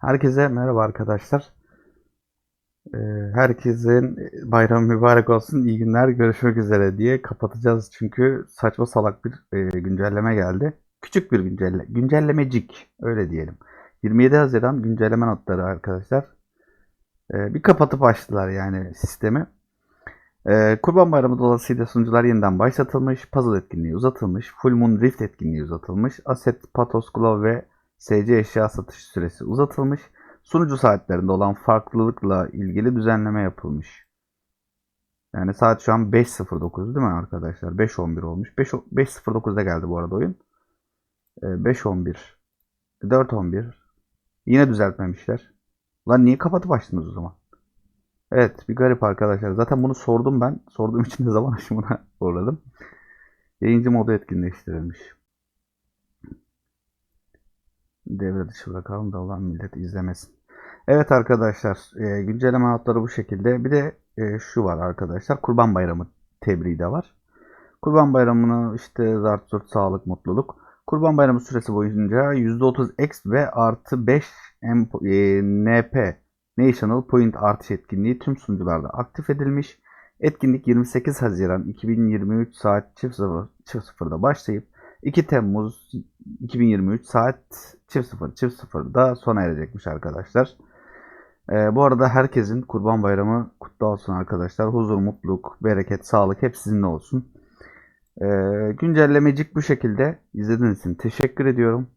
Herkese merhaba arkadaşlar. Ee, herkesin bayramı mübarek olsun, iyi günler, görüşmek üzere diye kapatacağız. Çünkü saçma salak bir e, güncelleme geldi. Küçük bir güncelle güncellemecik, öyle diyelim. 27 Haziran güncelleme notları arkadaşlar. Ee, bir kapatıp açtılar yani sistemi. Ee, Kurban Bayramı dolayısıyla sunucular yeniden başlatılmış, puzzle etkinliği uzatılmış, Full Moon Rift etkinliği uzatılmış, Asset, Patos, Glove ve SC eşya satış süresi uzatılmış, sunucu saatlerinde olan farklılıkla ilgili düzenleme yapılmış. Yani saat şu an 5.09 değil mi arkadaşlar? 5.11 olmuş. 5 5.09'da geldi bu arada oyun. Ee, 5.11 4.11 Yine düzeltmemişler. Lan niye kapatıp açtınız o zaman? Evet bir garip arkadaşlar. Zaten bunu sordum ben. Sorduğum için de zaman aşımına uğradım. Yayıncı modu etkinleştirilmiş. Devre dışı bırakalım da olan millet izlemesin. Evet arkadaşlar e, güncelleme notları bu şekilde. Bir de e, şu var arkadaşlar. Kurban Bayramı tebriği de var. Kurban Bayramı'nı işte zart zurt sağlık mutluluk. Kurban Bayramı süresi boyunca %30 X ve artı 5 M, e, NP National Point artış etkinliği tüm sunucularda aktif edilmiş. Etkinlik 28 Haziran 2023 saat 00'da başlayıp 2 Temmuz 2023 saat 00.00'da sona erecekmiş arkadaşlar. Ee, bu arada herkesin Kurban Bayramı kutlu olsun arkadaşlar. Huzur, mutluluk, bereket, sağlık hep sizinle olsun. Ee, güncellemecik bu şekilde. İzlediğiniz için teşekkür ediyorum.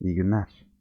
İyi günler.